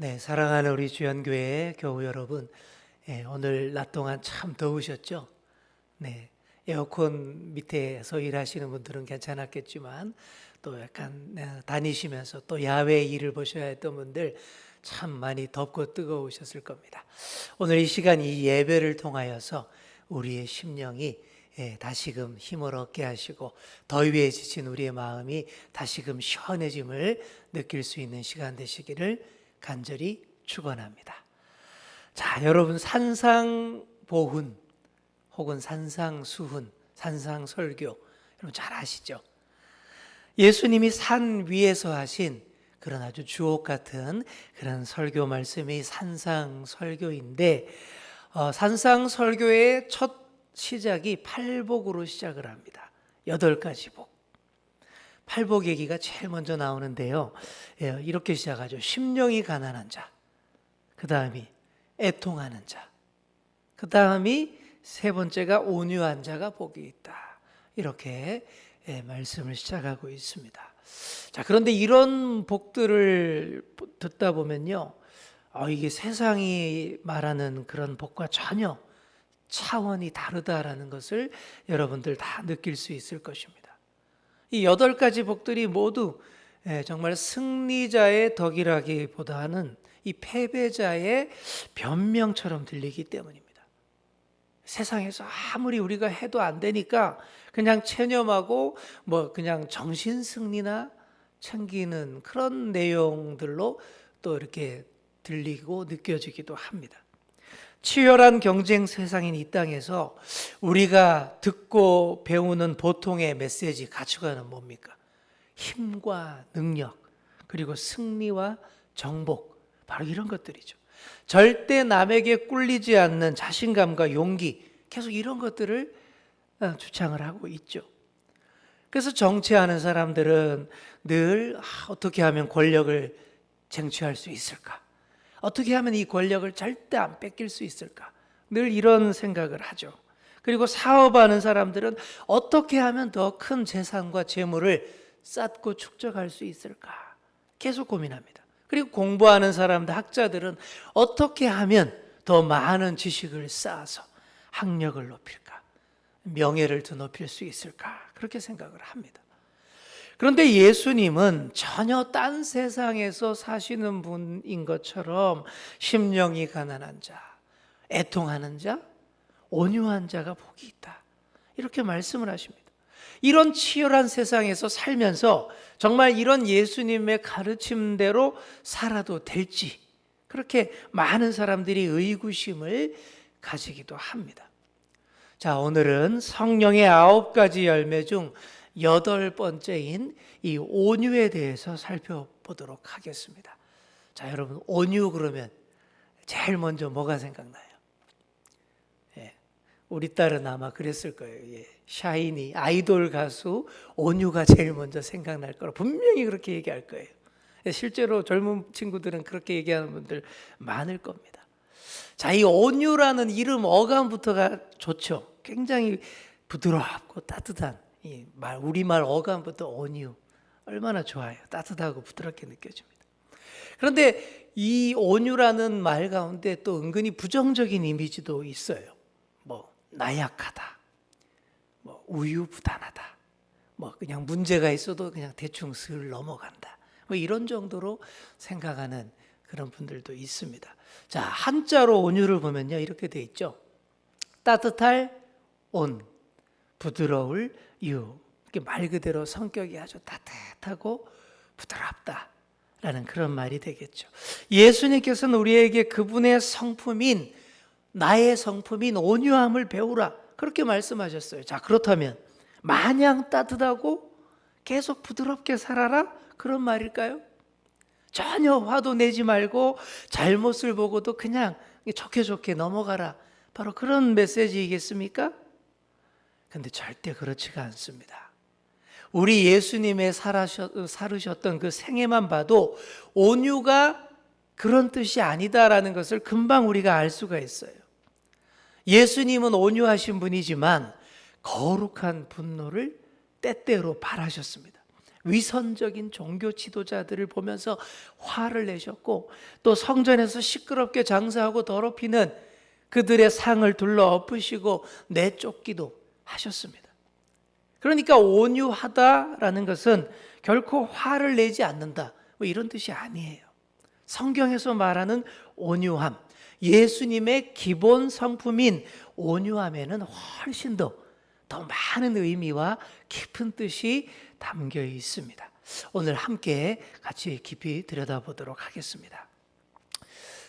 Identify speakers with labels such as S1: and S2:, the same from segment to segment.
S1: 네, 사랑하는 우리 주연교회 교우 여러분, 예, 오늘 낮 동안 참 더우셨죠? 네, 에어컨 밑에서 일하시는 분들은 괜찮았겠지만 또 약간 네, 다니시면서 또 야외 일을 보셔야 했던 분들 참 많이 덥고 뜨거우셨을 겁니다. 오늘 이 시간 이 예배를 통하여서 우리의 심령이 예, 다시금 힘을 얻게 하시고 더위에 지친 우리의 마음이 다시금 시원해짐을 느낄 수 있는 시간 되시기를 간절히 축원합니다. 자, 여러분 산상보훈 혹은 산상수훈, 산상설교 여러분 잘 아시죠? 예수님이 산 위에서 하신 그런 아주 주옥 같은 그런 설교 말씀이 산상설교인데 어, 산상설교의 첫 시작이 팔복으로 시작을 합니다. 여덟 가지 복. 팔복 얘기가 제일 먼저 나오는데요. 예, 이렇게 시작하죠. 심령이 가난한 자. 그 다음이 애통하는 자. 그 다음이 세 번째가 온유한 자가 복이 있다. 이렇게 예, 말씀을 시작하고 있습니다. 자, 그런데 이런 복들을 듣다 보면요. 아, 이게 세상이 말하는 그런 복과 전혀 차원이 다르다라는 것을 여러분들 다 느낄 수 있을 것입니다. 이 여덟 가지 복들이 모두 예, 정말 승리자의 덕이라기보다는 이 패배자의 변명처럼 들리기 때문입니다. 세상에서 아무리 우리가 해도 안 되니까 그냥 체념하고 뭐 그냥 정신 승리나 챙기는 그런 내용들로 또 이렇게 들리고 느껴지기도 합니다. 치열한 경쟁 세상인 이 땅에서 우리가 듣고 배우는 보통의 메시지 가치관은 뭡니까? 힘과 능력, 그리고 승리와 정복, 바로 이런 것들이죠. 절대 남에게 꿀리지 않는 자신감과 용기, 계속 이런 것들을 어, 주창을 하고 있죠. 그래서 정치하는 사람들은 늘 아, 어떻게 하면 권력을 쟁취할 수 있을까? 어떻게 하면 이 권력을 절대 안 뺏길 수 있을까? 늘 이런 생각을 하죠. 그리고 사업하는 사람들은 어떻게 하면 더 큰 재산과 재물을 쌓고 축적할 수 있을까? 계속 고민합니다. 그리고 공부하는 사람들, 학자들은 어떻게 하면 더 많은 지식을 쌓아서 학력을 높일까? 명예를 더 높일 수 있을까? 그렇게 생각을 합니다. 그런데 예수님은 전혀 딴 세상에서 사시는 분인 것처럼 심령이 가난한 자, 애통하는 자, 온유한 자가 복이 있다. 이렇게 말씀을 하십니다. 이런 치열한 세상에서 살면서 정말 이런 예수님의 가르침대로 살아도 될지 그렇게 많은 사람들이 의구심을 가지기도 합니다. 자, 오늘은 성령의 아홉 가지 열매 중 여덟 번째인 이 온유에 대해서 살펴보도록 하겠습니다. 자, 여러분 온유 그러면 제일 먼저 뭐가 생각나요? 예, 우리 딸은 아마 그랬을 거예요. 예, 샤이니 아이돌 가수 온유가 제일 먼저 생각날 거라 분명히 그렇게 얘기할 거예요. 예, 실제로 젊은 친구들은 그렇게 얘기하는 분들 많을 겁니다. 자, 이 온유라는 이름 어감부터가 좋죠. 굉장히 부드럽고 따뜻한 이 말, 우리말 어감부터 온유. 얼마나 좋아요. 따뜻하고 부드럽게 느껴집니다. 그런데 이 온유라는 말 가운데 또 은근히 부정적인 이미지도 있어요. 뭐, 나약하다. 뭐, 우유부단하다. 뭐, 그냥 문제가 있어도 그냥 대충 슬 넘어간다. 뭐, 이런 정도로 생각하는 그런 분들도 있습니다. 자, 한자로 온유를 보면요. 이렇게 돼 있죠. 따뜻할 온, 부드러울 유. 말 그대로 성격이 아주 따뜻하고 부드럽다라는 그런 말이 되겠죠. 예수님께서는 우리에게 그분의 성품인 나의 성품인 온유함을 배우라 그렇게 말씀하셨어요. 자 그렇다면 마냥 따뜻하고 계속 부드럽게 살아라 그런 말일까요? 전혀 화도 내지 말고 잘못을 보고도 그냥 좋게 좋게 넘어가라. 바로 그런 메시지이겠습니까? 근데 절대 그렇지가 않습니다. 우리 예수님의 살으셨던 그 생애만 봐도 온유가 그런 뜻이 아니다라는 것을 금방 우리가 알 수가 있어요. 예수님은 온유하신 분이지만 거룩한 분노를 때때로 발하셨습니다. 위선적인 종교 지도자들을 보면서 화를 내셨고 또 성전에서 시끄럽게 장사하고 더럽히는 그들의 상을 둘러 엎으시고 내쫓기도 하셨습니다. 그러니까 온유하다라는 것은 결코 화를 내지 않는다. 뭐 이런 뜻이 아니에요. 성경에서 말하는 온유함, 예수님의 기본 성품인 온유함에는 훨씬 더, 더 많은 의미와 깊은 뜻이 담겨 있습니다. 오늘 함께 같이 깊이 들여다보도록 하겠습니다.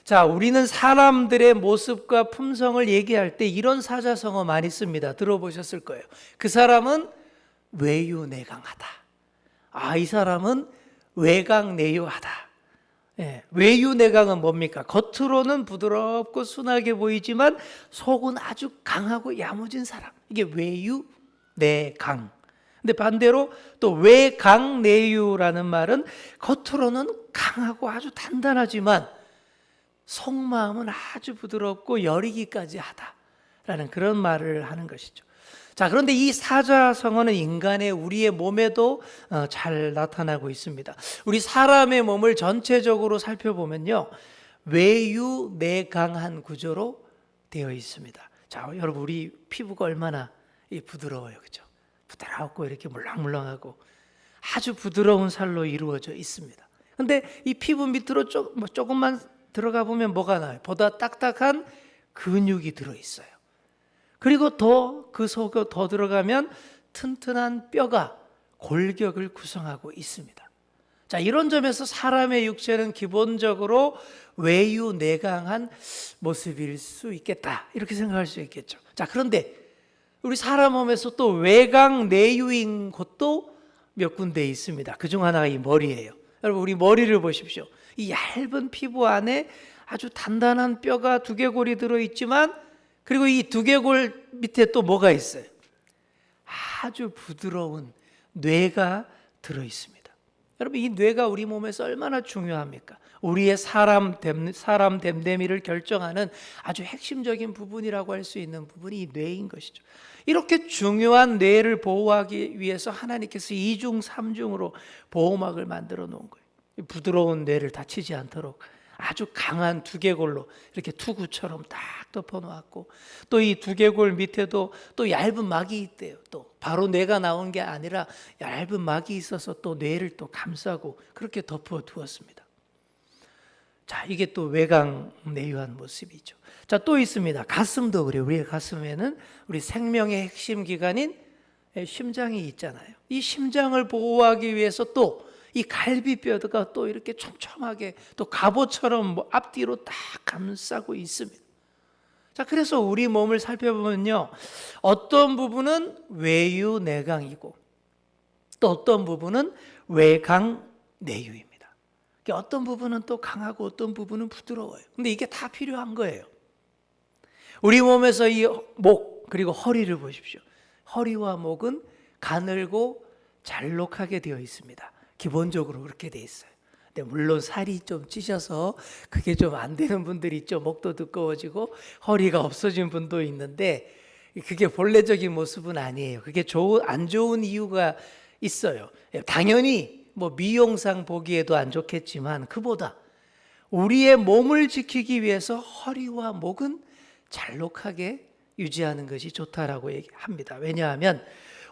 S1: 자, 우리는 사람들의 모습과 품성을 얘기할 때 이런 사자성어 많이 씁니다. 들어보셨을 거예요. 그 사람은 외유내강하다. 아, 이 사람은 외강내유하다. 예, 외유내강은 뭡니까? 겉으로는 부드럽고 순하게 보이지만 속은 아주 강하고 야무진 사람. 이게 외유내강. 근데 반대로 또 외강내유라는 말은 겉으로는 강하고 아주 단단하지만 속마음은 아주 부드럽고 여리기까지 하다라는 그런 말을 하는 것이죠. 자, 그런데 이 사자성어는 인간의 우리의 몸에도 어, 잘 나타나고 있습니다. 우리 사람의 몸을 전체적으로 살펴보면요. 외유 내강한 구조로 되어 있습니다. 자, 여러분 우리 피부가 얼마나 이 부드러워요. 그죠? 부드럽고 이렇게 물렁물렁하고 아주 부드러운 살로 이루어져 있습니다. 근데 이 피부 밑으로 조, 뭐 조금만 들어가 보면 뭐가 나요? 보다 딱딱한 근육이 들어 있어요. 그리고 더 그 속에 더 들어가면 튼튼한 뼈가 골격을 구성하고 있습니다. 자, 이런 점에서 사람의 육체는 기본적으로 외유 내강한 모습일 수 있겠다. 이렇게 생각할 수 있겠죠. 자, 그런데 우리 사람 몸에서 또 외강 내유인 곳도 몇 군데 있습니다. 그 중 하나가 이 머리예요. 여러분 우리 머리를 보십시오. 이 얇은 피부 안에 아주 단단한 뼈가 두개골이 들어 있지만 그리고 이 두개골 밑에 또 뭐가 있어요? 아주 부드러운 뇌가 들어 있습니다. 여러분 이 뇌가 우리 몸에서 얼마나 중요합니까? 우리의 사람 됨, 사람 됨됨이를 결정하는 아주 핵심적인 부분이라고 할 수 있는 부분이 이 뇌인 것이죠. 이렇게 중요한 뇌를 보호하기 위해서 하나님께서 이중 삼중으로 보호막을 만들어 놓은 거예요. 부드러운 뇌를 다치지 않도록 아주 강한 두개골로 이렇게 투구처럼 딱 덮어 놓았고 또 이 두개골 밑에도 또 얇은 막이 있대요. 또 바로 뇌가 나온 게 아니라 얇은 막이 있어서 또 뇌를 또 감싸고 그렇게 덮어 두었습니다. 자, 이게 또 외강 내유한 모습이죠. 자, 또 있습니다. 가슴도 그래요. 우리의 가슴에는 우리 생명의 핵심 기관인 심장이 있잖아요. 이 심장을 보호하기 위해서 또 이 갈비뼈가 또 이렇게 촘촘하게 또 갑옷처럼 뭐 앞뒤로 딱 감싸고 있습니다. 자, 그래서 우리 몸을 살펴보면요. 어떤 부분은 외유 내강이고 또 어떤 부분은 외강 내유입니다. 어떤 부분은 또 강하고 어떤 부분은 부드러워요. 근데 이게 다 필요한 거예요. 우리 몸에서 이 목 그리고 허리를 보십시오. 허리와 목은 가늘고 잘록하게 되어 있습니다. 기본적으로 그렇게 되어 있어요. 근데 물론 살이 좀 찌셔서 그게 좀 안 되는 분들이 있죠. 목도 두꺼워지고 허리가 없어진 분도 있는데 그게 본래적인 모습은 아니에요. 그게 좋은 안 좋은 이유가 있어요. 당연히 뭐 미용상 보기에도 안 좋겠지만 그보다 우리의 몸을 지키기 위해서 허리와 목은 잘록하게 유지하는 것이 좋다라고 얘기합니다. 왜냐하면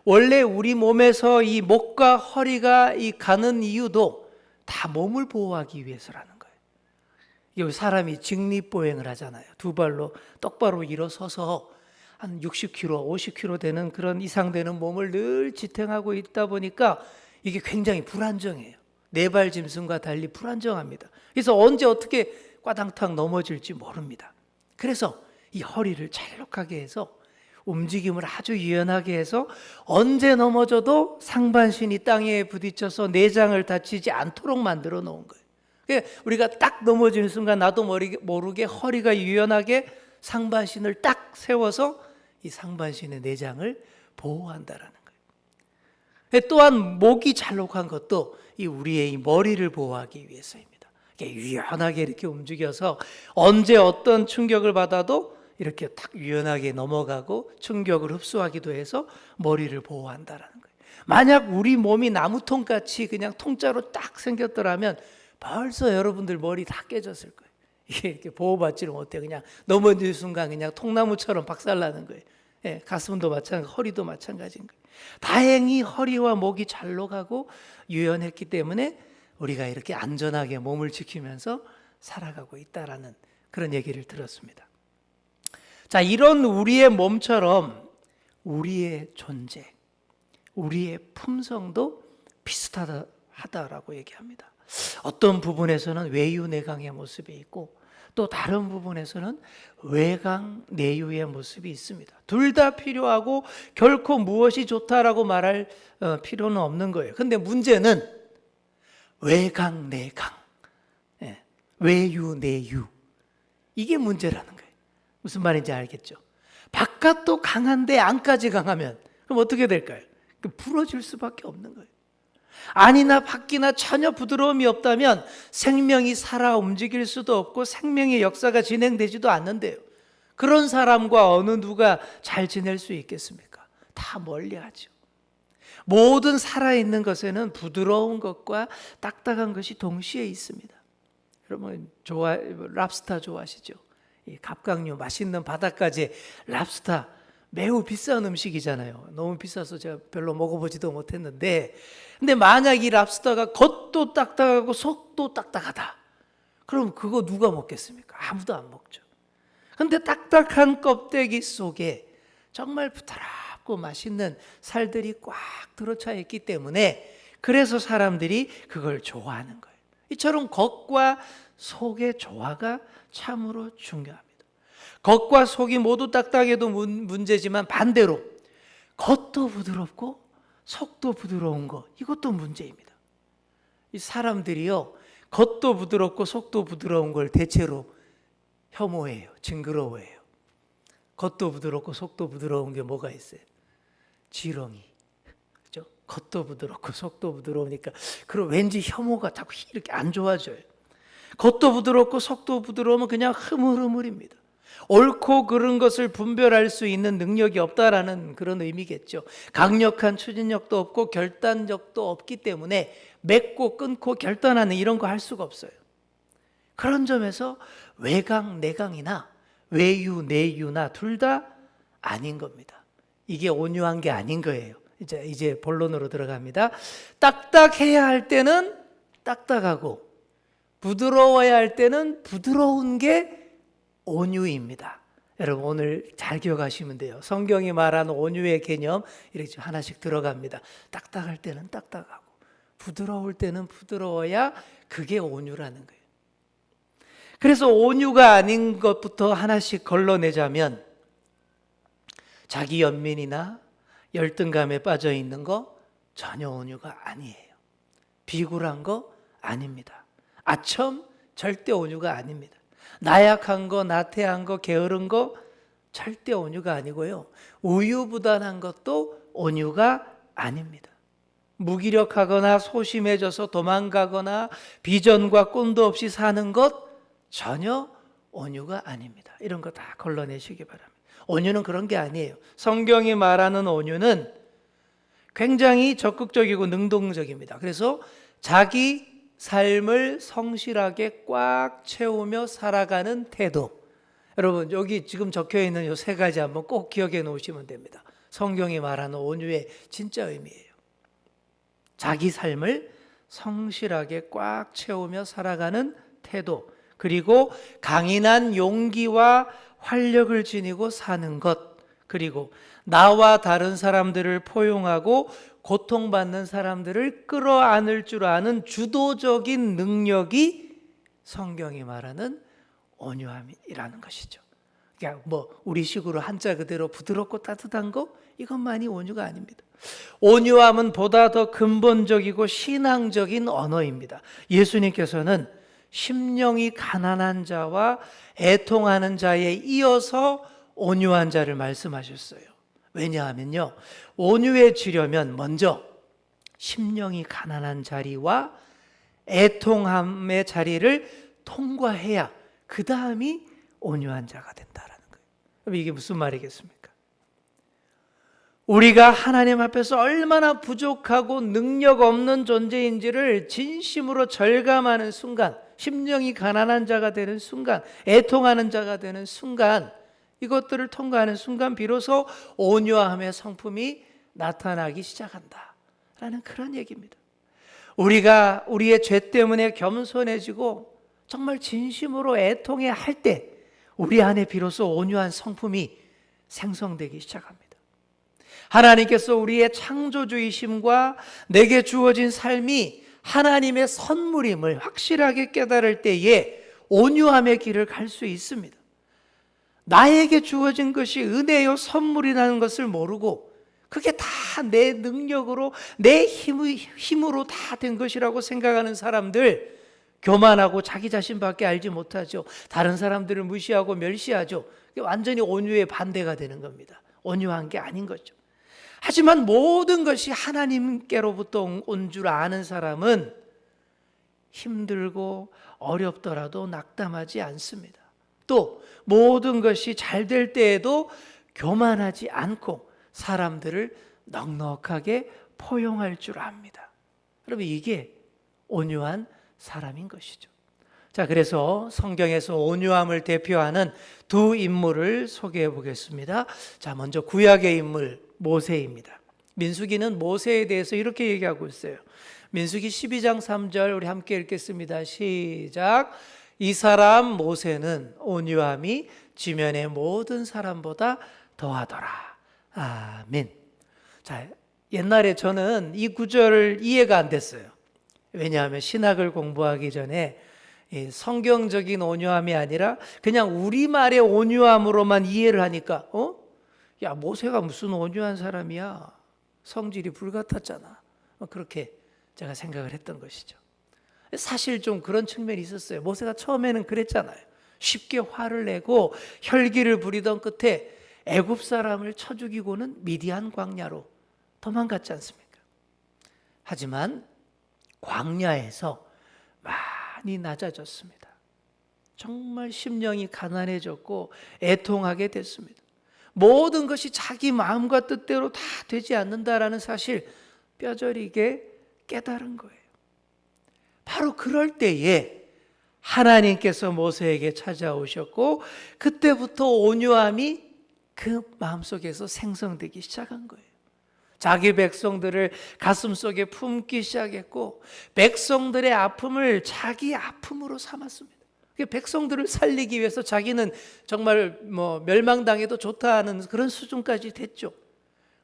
S1: 원래 우리 몸에서 이 목과 허리가 이 가는 이유도 다 몸을 보호하기 위해서라는 거예요. 이 사람이 직립보행을 하잖아요. 두 발로 똑바로 일어서서 한 60kg, 50kg 되는 그런 이상 되는 몸을 늘 지탱하고 있다 보니까 이게 굉장히 불안정해요. 네발 짐승과 달리 불안정합니다. 그래서 언제 어떻게 꽈당탕 넘어질지 모릅니다. 그래서 이 허리를 잘록하게 해서 움직임을 아주 유연하게 해서 언제 넘어져도 상반신이 땅에 부딪혀서 내장을 다치지 않도록 만들어 놓은 거예요. 우리가 딱 넘어지는 순간 나도 모르게 허리가 유연하게 상반신을 딱 세워서 이 상반신의 내장을 보호한다라는. 또한 목이 잘록한 것도 이 우리의 이 머리를 보호하기 위해서입니다. 유연하게 이렇게 움직여서 언제 어떤 충격을 받아도 이렇게 딱 유연하게 넘어가고 충격을 흡수하기도 해서 머리를 보호한다라는 거예요. 만약 우리 몸이 나무통 같이 그냥 통짜로 딱 생겼더라면 벌써 여러분들 머리 다 깨졌을 거예요. 이게 이렇게 보호받지를 못해 그냥 넘어질 순간 그냥 통나무처럼 박살나는 거예요. 예, 가슴도 마찬가지, 허리도 마찬가지인 거예요. 다행히 허리와 목이 잘 녹하고 유연했기 때문에 우리가 이렇게 안전하게 몸을 지키면서 살아가고 있다라는 그런 얘기를 들었습니다. 자, 이런 우리의 몸처럼 우리의 존재, 우리의 품성도 비슷하다라고 얘기합니다. 어떤 부분에서는 외유 내강의 모습이 있고 또 다른 부분에서는 외강 내유의 모습이 있습니다. 둘 다 필요하고 결코 무엇이 좋다라고 말할 어, 필요는 없는 거예요. 근데 문제는 외강 내강, 예, 외유 내유 이게 문제라는 거예요. 무슨 말인지 알겠죠? 바깥도 강한데 안까지 강하면 그럼 어떻게 될까요? 그 부러질 수밖에 없는 거예요. 안이나 밖이나 전혀 부드러움이 없다면 생명이 살아 움직일 수도 없고 생명의 역사가 진행되지도 않는데요. 그런 사람과 어느 누가 잘 지낼 수 있겠습니까? 다 멀리 하죠. 모든 살아있는 것에는 부드러운 것과 딱딱한 것이 동시에 있습니다. 여러분 좋아 랍스타 좋아하시죠? 이 갑각류 맛있는 바닷가재 랍스타 매우 비싼 음식이잖아요. 너무 비싸서 제가 별로 먹어보지도 못했는데, 근데 만약 이 랍스터가 겉도 딱딱하고 속도 딱딱하다. 그럼 그거 누가 먹겠습니까? 아무도 안 먹죠. 근데 딱딱한 껍데기 속에 정말 부드럽고 맛있는 살들이 꽉 들어차 있기 때문에 그래서 사람들이 그걸 좋아하는 거예요. 이처럼 겉과 속의 조화가 참으로 중요합니다. 겉과 속이 모두 딱딱해도 문제지만 반대로 겉도 부드럽고 속도 부드러운 것 이것도 문제입니다. 이 사람들이요 겉도 부드럽고 속도 부드러운 걸 대체로 혐오해요, 징그러워해요. 겉도 부드럽고 속도 부드러운 게 뭐가 있어요? 지렁이. 그죠? 겉도 부드럽고 속도 부드러우니까 그럼 왠지 혐오가 자꾸 이렇게 안 좋아져요. 겉도 부드럽고 속도 부드러우면 그냥 흐물흐물입니다. 옳고 그른 것을 분별할 수 있는 능력이 없다라는 그런 의미겠죠. 강력한 추진력도 없고 결단력도 없기 때문에 맺고 끊고 결단하는 이런 거 할 수가 없어요. 그런 점에서 외강 내강이나 외유 내유나 둘 다 아닌 겁니다. 이게 온유한 게 아닌 거예요. 이제 이제 본론으로 들어갑니다. 딱딱해야 할 때는 딱딱하고 부드러워야 할 때는 부드러운 게 온유입니다. 여러분 오늘 잘 기억하시면 돼요. 성경이 말하는 온유의 개념 이렇게 하나씩 들어갑니다. 딱딱할 때는 딱딱하고 부드러울 때는 부드러워야 그게 온유라는 거예요. 그래서 온유가 아닌 것부터 하나씩 걸러내자면 자기 연민이나 열등감에 빠져 있는 거 전혀 온유가 아니에요. 비굴한 거 아닙니다. 아첨 절대 온유가 아닙니다. 나약한 거, 나태한 거, 게으른 거 절대 온유가 아니고요. 우유부단한 것도 온유가 아닙니다. 무기력하거나 소심해져서 도망가거나 비전과 꿈도 없이 사는 것 전혀 온유가 아닙니다. 이런 거 다 걸러내시기 바랍니다. 온유는 그런 게 아니에요. 성경이 말하는 온유는 굉장히 적극적이고 능동적입니다. 그래서 자기 삶을 성실하게 꽉 채우며 살아가는 태도. 여러분, 여기 지금 적혀 있는 이 세 가지 한번 꼭 기억해 놓으시면 됩니다. 성경이 말하는 온유의 진짜 의미예요. 자기 삶을 성실하게 꽉 채우며 살아가는 태도. 그리고 강인한 용기와 활력을 지니고 사는 것. 그리고 나와 다른 사람들을 포용하고 고통받는 사람들을 끌어안을 줄 아는 주도적인 능력이 성경이 말하는 온유함이라는 것이죠. 그냥 뭐 우리 식으로 한자 그대로 부드럽고 따뜻한 거 이것만이 온유가 아닙니다. 온유함은 보다 더 근본적이고 신앙적인 언어입니다. 예수님께서는 심령이 가난한 자와 애통하는 자에 이어서 온유한 자를 말씀하셨어요. 왜냐하면요. 온유해지려면 먼저 심령이 가난한 자리와 애통함의 자리를 통과해야 그 다음이 온유한 자가 된다라는 거예요. 그럼 이게 무슨 말이겠습니까? 우리가 하나님 앞에서 얼마나 부족하고 능력 없는 존재인지를 진심으로 절감하는 순간, 심령이 가난한 자가 되는 순간, 애통하는 자가 되는 순간, 이것들을 통과하는 순간 비로소 온유함의 성품이 나타나기 시작한다. 라는 그런 얘기입니다. 우리가 우리의 죄 때문에 겸손해지고 정말 진심으로 애통해 할 때 우리 안에 비로소 온유한 성품이 생성되기 시작합니다. 하나님께서 우리의 창조주의심과 내게 주어진 삶이 하나님의 선물임을 확실하게 깨달을 때에 온유함의 길을 갈 수 있습니다. 나에게 주어진 것이 은혜요 선물이라는 것을 모르고 그게 다 내 능력으로 내 힘 으로 다 된 것이라고 생각하는 사람들 교만하고 자기 자신밖에 알지 못하죠. 다른 사람들을 무시하고 멸시하죠. 완전히 온유의 반대가 되는 겁니다. 온유한 게 아닌 거죠. 하지만 모든 것이 하나님께로부터 온 줄 아는 사람은 힘들고 어렵더라도 낙담하지 않습니다. 또 모든 것이 잘 될 때에도 교만하지 않고 사람들을 넉넉하게 포용할 줄 압니다. 여러분 이게 온유한 사람인 것이죠. 자, 그래서 성경에서 온유함을 대표하는 두 인물을 소개해 보겠습니다. 자, 먼저 구약의 인물 모세입니다. 민수기는 모세에 대해서 이렇게 얘기하고 있어요. 민수기 12장 3절 우리 함께 읽겠습니다. 시작. 이 사람 모세는 온유함이 지면의 모든 사람보다 더하더라. 아멘. 자, 옛날에 저는 이 구절을 이해가 안 됐어요. 왜냐하면 신학을 공부하기 전에 성경적인 온유함이 아니라 그냥 우리말의 온유함으로만 이해를 하니까 어? 야 모세가 무슨 온유한 사람이야 성질이 불같았잖아 뭐 그렇게 제가 생각을 했던 것이죠 사실 좀 그런 측면이 있었어요 모세가 처음에는 그랬잖아요 쉽게 화를 내고 혈기를 부리던 끝에 애굽 사람을 쳐 죽이고는 미디안 광야로 도망갔지 않습니까 하지만 광야에서 많이 낮아졌습니다. 정말 심령이 가난해졌고 애통하게 됐습니다. 모든 것이 자기 마음과 뜻대로 다 되지 않는다라는 사실 뼈저리게 깨달은 거예요. 바로 그럴 때에 하나님께서 모세에게 찾아오셨고 그때부터 온유함이 그 마음속에서 생성되기 시작한 거예요. 자기 백성들을 가슴 속에 품기 시작했고 백성들의 아픔을 자기 아픔으로 삼았습니다. 백성들을 살리기 위해서 자기는 정말 뭐 멸망당해도 좋다는 그런 수준까지 됐죠.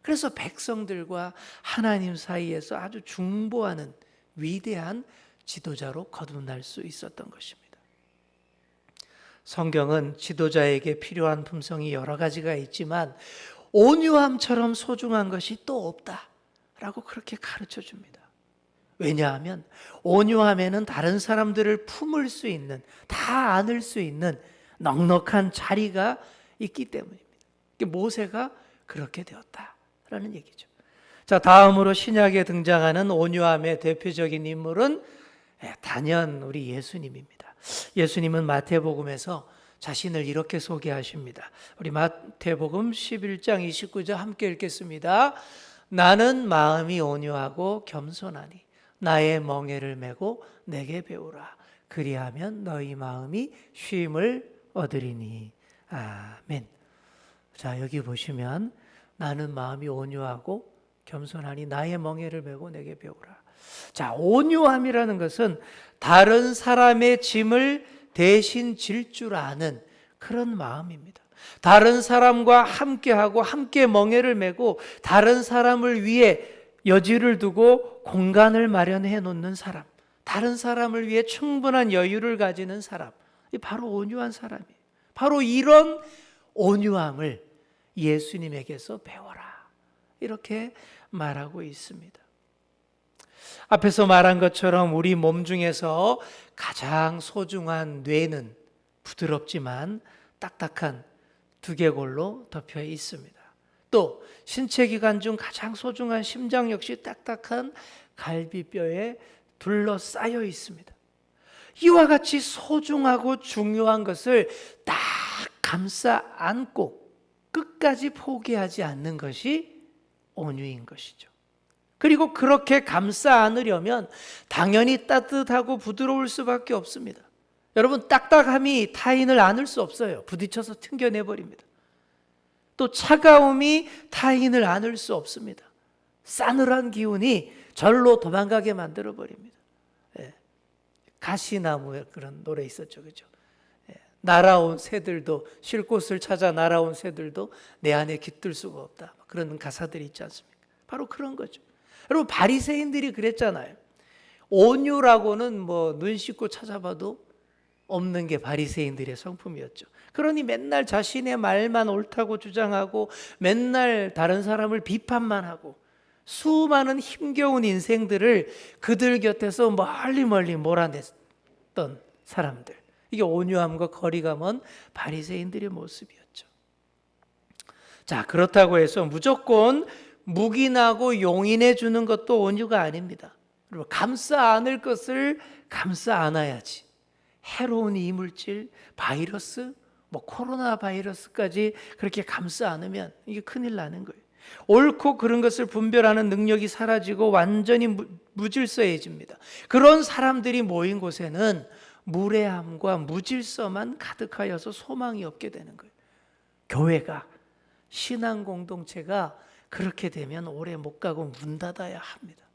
S1: 그래서 백성들과 하나님 사이에서 아주 중보하는 위대한 지도자로 거듭날 수 있었던 것입니다. 성경은 지도자에게 필요한 품성이 여러 가지가 있지만 온유함처럼 소중한 것이 또 없다라고 그렇게 가르쳐 줍니다. 왜냐하면 온유함에는 다른 사람들을 품을 수 있는 다 안을 수 있는 넉넉한 자리가 있기 때문입니다. 모세가 그렇게 되었다라는 얘기죠. 자, 다음으로 신약에 등장하는 온유함의 대표적인 인물은 예, 단연 우리 예수님입니다. 예수님은 마태복음에서 자신을 이렇게 소개하십니다. 우리 마태복음 11장 29절 함께 읽겠습니다. 나는 마음이 온유하고 겸손하니 나의 멍에를 메고 내게 배우라. 그리하면 너희 마음이 쉼을 얻으리니. 아멘. 자, 여기 보시면 나는 마음이 온유하고 겸손하니 나의 멍에를 메고 내게 배우라. 자, 온유함이라는 것은 다른 사람의 짐을 대신 질 줄 아는 그런 마음입니다. 다른 사람과 함께하고 함께 멍해를 메고 다른 사람을 위해 여지를 두고 공간을 마련해 놓는 사람. 다른 사람을 위해 충분한 여유를 가지는 사람. 바로 온유한 사람이에요. 바로 이런 온유함을 예수님에게서 배워라. 이렇게 말하고 있습니다. 앞에서 말한 것처럼 우리 몸 중에서 가장 소중한 뇌는 부드럽지만 딱딱한 두개골로 덮여 있습니다. 또 신체 기관 중 가장 소중한 심장 역시 딱딱한 갈비뼈에 둘러싸여 있습니다. 이와 같이 소중하고 중요한 것을 딱 감싸 안고 끝까지 포기하지 않는 것이 온유인 것이죠. 그리고 그렇게 감싸 안으려면 당연히 따뜻하고 부드러울 수밖에 없습니다. 여러분 딱딱함이 타인을 안을 수 없어요. 부딪혀서 튕겨내 버립니다. 또 차가움이 타인을 안을 수 없습니다. 싸늘한 기운이 절로 도망가게 만들어 버립니다. 예. 가시나무에 그런 노래 있었죠, 그죠? 예. 날아온 새들도 쉴 곳을 찾아 날아온 새들도 내 안에 깃들 수가 없다. 그런 가사들이 있지 않습니까? 바로 그런 거죠. 여러분 바리새인들이 그랬잖아요. 온유라고는 뭐 눈 씻고 찾아봐도 없는 게 바리새인들의 성품이었죠. 그러니 맨날 자신의 말만 옳다고 주장하고 맨날 다른 사람을 비판만 하고 수많은 힘겨운 인생들을 그들 곁에서 멀리 멀리 몰아냈던 사람들. 이게 온유함과 거리가 먼 바리새인들의 모습이었죠. 자, 그렇다고 해서 무조건 묵인하고 용인해 주는 것도 온유가 아닙니다. 그리고 감싸 안을 것을 감싸 안아야지. 해로운 이물질, 바이러스, 뭐 코로나 바이러스까지 그렇게 감싸 안으면 이게 큰일 나는 거예요. 옳고 그런 것을 분별하는 능력이 사라지고 완전히 무, 무질서해집니다. 그런 사람들이 모인 곳에는 무례함과 무질서만 가득하여서 소망이 없게 되는 거예요. 교회가 신앙 공동체가 그렇게 되면 오래 못 가고 문 닫아야 합니다.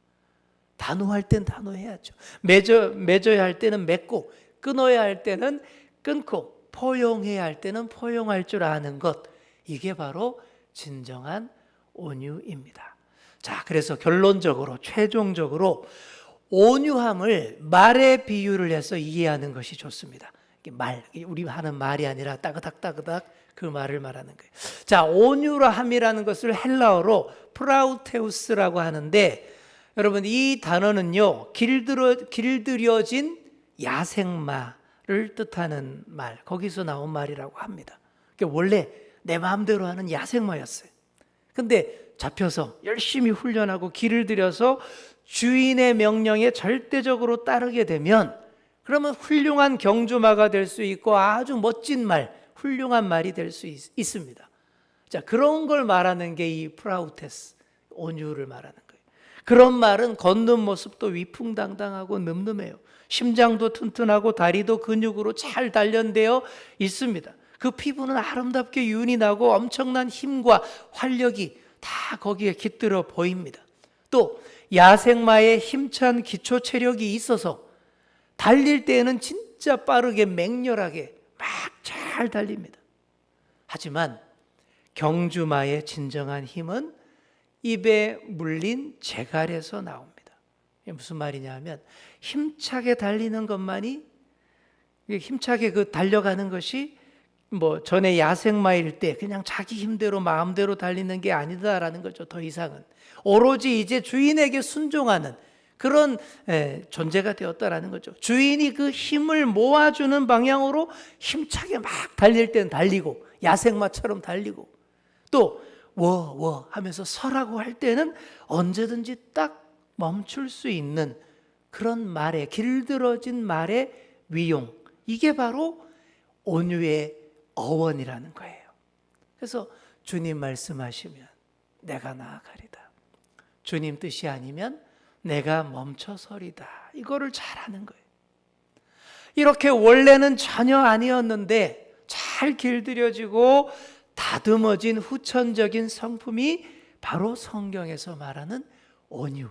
S1: 단호할 땐 단호해야죠. 맺어 맺어야 할 때는 맺고 끊어야 할 때는 끊고 포용해야 할 때는 포용할 줄 아는 것 이게 바로 진정한 온유입니다. 자, 그래서 결론적으로 최종적으로 온유함을 말의 비유를 해서 이해하는 것이 좋습니다. 말, 우리 하는 말이 아니라 따그닥따그닥 그 말을 말하는 거예요. 자, 온유함이라는 것을 헬라어로 프라우테우스라고 하는데 여러분 이 단어는요 길들여 길들여진 야생마를 뜻하는 말 거기서 나온 말이라고 합니다. 원래 내 마음대로 하는 야생마였어요. 근데 잡혀서 열심히 훈련하고 길을 들여서 주인의 명령에 절대적으로 따르게 되면 그러면 훌륭한 경주마가 될 수 있고 아주 멋진 말, 훌륭한 말이 될 수 있습니다. 자, 그런 걸 말하는 게 이 프라우테스, 온유를 말하는 거예요. 그런 말은 걷는 모습도 위풍당당하고 늠름해요. 심장도 튼튼하고 다리도 근육으로 잘 단련되어 있습니다. 그 피부는 아름답게 윤이 나고 엄청난 힘과 활력이 다 거기에 깃들어 보입니다. 또 야생마의 힘찬 기초 체력이 있어서 달릴 때에는 진짜 빠르게 맹렬하게 막 잘 달립니다. 하지만 경주마의 진정한 힘은 입에 물린 재갈에서 나옵니다. 무슨 말이냐 하면 힘차게 달리는 것만이 힘차게 그 달려가는 것이 뭐 전에 야생마일 때 그냥 자기 힘대로 마음대로 달리는 게 아니다라는 거죠. 더 이상은 오로지 이제 주인에게 순종하는 그런 에, 존재가 되었다라는 거죠. 주인이 그 힘을 모아주는 방향으로 힘차게 막 달릴 때는 달리고 야생마처럼 달리고 또 워, 워 하면서 서라고 할 때는 언제든지 딱 멈출 수 있는 그런 말에 길들어진 말의 위용 이게 바로 온유의 어원이라는 거예요. 그래서 주님 말씀하시면 내가 나아가리다. 주님 뜻이 아니면 내가 멈춰서리다. 이거를 잘하는 거예요. 이렇게 원래는 전혀 아니었는데 잘 길들여지고 다듬어진 후천적인 성품이 바로 성경에서 말하는 온유,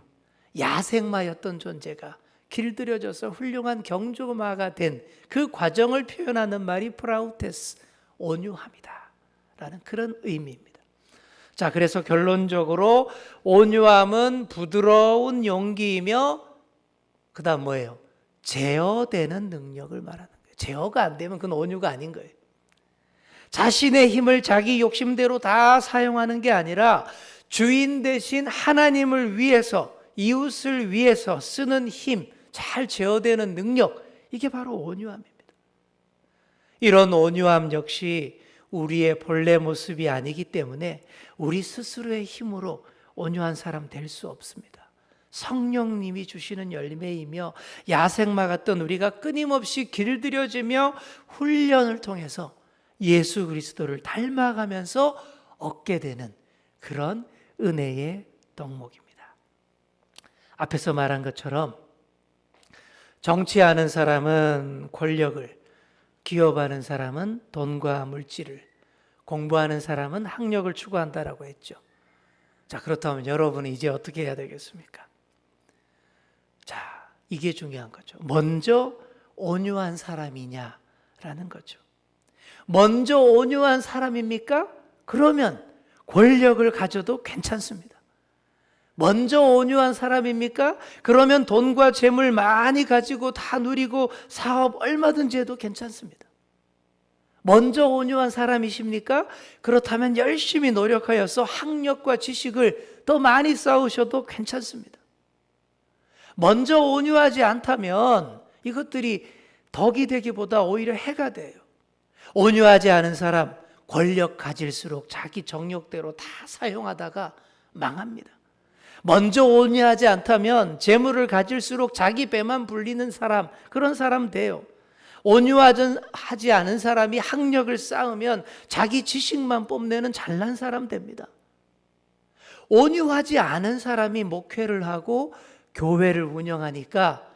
S1: 야생마였던 존재가 길들여져서 훌륭한 경주마가 된 그 과정을 표현하는 말이 프라우테스, 온유함이다. 라는 그런 의미입니다. 자, 그래서 결론적으로 온유함은 부드러운 용기이며 그다음 뭐예요? 제어되는 능력을 말하는 거예요. 제어가 안 되면 그건 온유가 아닌 거예요. 자신의 힘을 자기 욕심대로 다 사용하는 게 아니라 주인 대신 하나님을 위해서 이웃을 위해서 쓰는 힘, 잘 제어되는 능력, 이게 바로 온유함입니다. 이런 온유함 역시 우리의 본래 모습이 아니기 때문에 우리 스스로의 힘으로 온유한 사람 될 수 없습니다. 성령님이 주시는 열매이며 야생마 같던 우리가 끊임없이 길들여지며 훈련을 통해서 예수 그리스도를 닮아가면서 얻게 되는 그런 은혜의 덕목입니다. 앞에서 말한 것처럼 정치하는 사람은 권력을, 기업하는 사람은 돈과 물질을, 공부하는 사람은 학력을 추구한다라고 했죠. 자, 그렇다면 여러분은 이제 어떻게 해야 되겠습니까? 자, 이게 중요한 거죠. 먼저 온유한 사람이냐라는 거죠. 먼저 온유한 사람입니까? 그러면 권력을 가져도 괜찮습니다. 먼저 온유한 사람입니까? 그러면 돈과 재물 많이 가지고 다 누리고 사업 얼마든지 해도 괜찮습니다. 먼저 온유한 사람이십니까? 그렇다면 열심히 노력하여서 학력과 지식을 더 많이 쌓으셔도 괜찮습니다. 먼저 온유하지 않다면 이것들이 덕이 되기보다 오히려 해가 돼요. 온유하지 않은 사람, 권력 가질수록 자기 정욕대로 다 사용하다가 망합니다. 먼저 온유하지 않다면 재물을 가질수록 자기 배만 불리는 사람, 그런 사람 돼요. 온유하지 않은 사람이 학력을 쌓으면 자기 지식만 뽐내는 잘난 사람 됩니다. 온유하지 않은 사람이 목회를 하고 교회를 운영하니까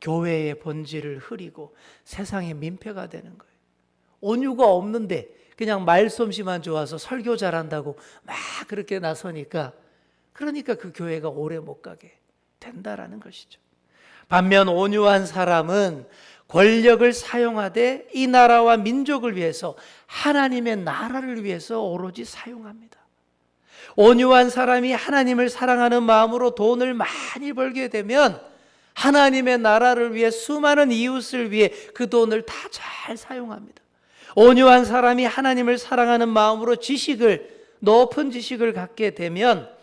S1: 교회의 본질을 흐리고 세상의 민폐가 되는 거예요. 온유가 없는데 그냥 말솜씨만 좋아서 설교 잘한다고 막 그렇게 나서니까 그러니까 그 교회가 오래 못 가게 된다라는 것이죠. 반면 온유한 사람은 권력을 사용하되 이 나라와 민족을 위해서 하나님의 나라를 위해서 오로지 사용합니다. 온유한 사람이 하나님을 사랑하는 마음으로 돈을 많이 벌게 되면 하나님의 나라를 위해 수많은 이웃을 위해 그 돈을 다 잘 사용합니다. 온유한 사람이 하나님을 사랑하는 마음으로 지식을 높은 지식을 갖게 되면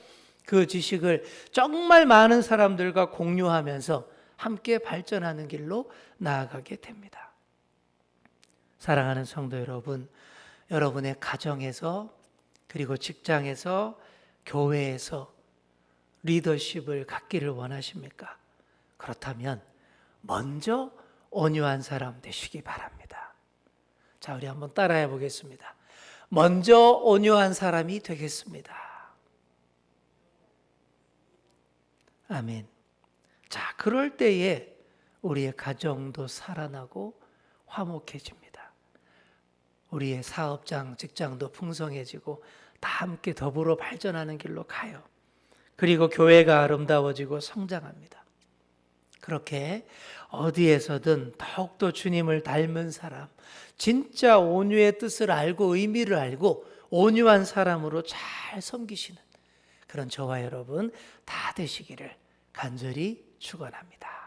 S1: 그 지식을 정말 많은 사람들과 공유하면서 함께 발전하는 길로 나아가게 됩니다. 사랑하는 성도 여러분, 여러분의 가정에서 그리고 직장에서 교회에서 리더십을 갖기를 원하십니까? 그렇다면 먼저 온유한 사람 되시기 바랍니다. 자, 우리 한번 따라해 보겠습니다. 먼저 온유한 사람이 되겠습니다. 아멘. 자, 그럴 때에 우리의 가정도 살아나고 화목해집니다. 우리의 사업장, 직장도 풍성해지고 다 함께 더불어 발전하는 길로 가요. 그리고 교회가 아름다워지고 성장합니다. 그렇게 어디에서든 더욱더 주님을 닮은 사람, 진짜 온유의 뜻을 알고 의미를 알고 온유한 사람으로 잘 섬기시는 그런 저와 여러분 다 되시기를 간절히 축원합니다.